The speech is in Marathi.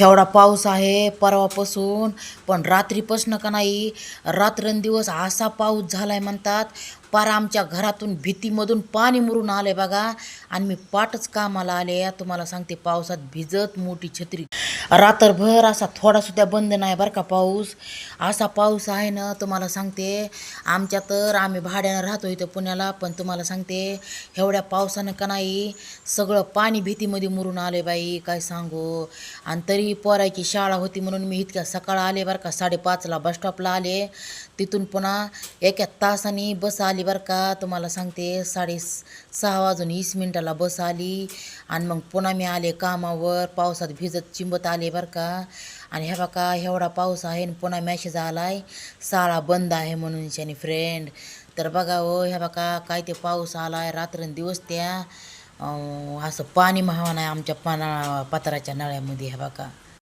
एवढा पाऊस आहे परवापासून पण रात्रीपासून का नाही रात्रंदिवस असा पाऊस झाला आहे म्हणतात. पार आमच्या घरातून भीतीमधून पाणी मुरून आले बघा. आणि मी पाटच कामाला आले तुम्हाला सांगते पावसात भिजत मोठी छत्री. रात्रभर असा थोडासुद्धा बंद नाही बरं का पाऊस. असा पाऊस आहे ना तुम्हाला सांगते आमच्या तर आम्ही भाड्यानं राहतो इथं पुण्याला पण तुम्हाला सांगते एवढ्या पावसानं का नाही सगळं पाणी भीतीमध्ये मुरून आले बाई काय सांगू. आणि तरी पोरायची शाळा होती म्हणून मी इतक्या सकाळ आले बरं का साडेपाचला बसस्टॉपला आले. तिथून पुन्हा एका तासाने बस आली बरं का तुम्हाला सांगते साडे सहा वाजून वीस मिनटाला बस आली. आणि मग पुन्हा मी आले कामावर पावसात भिजत चिंबत आले. बरं का. आणि हे बघा एवढा पाऊस आहे आणि पुन्हा मॅसेज आलाय साळा बंद आहे म्हणून आणि फ्रेंड तर बघा हो ह्या बघा काय ते पाऊस आलाय रात्रंदिवस त्या असं पाणी महावा नाही आमच्या पाना पत्राच्या नळ्यामध्ये ह्या बघा.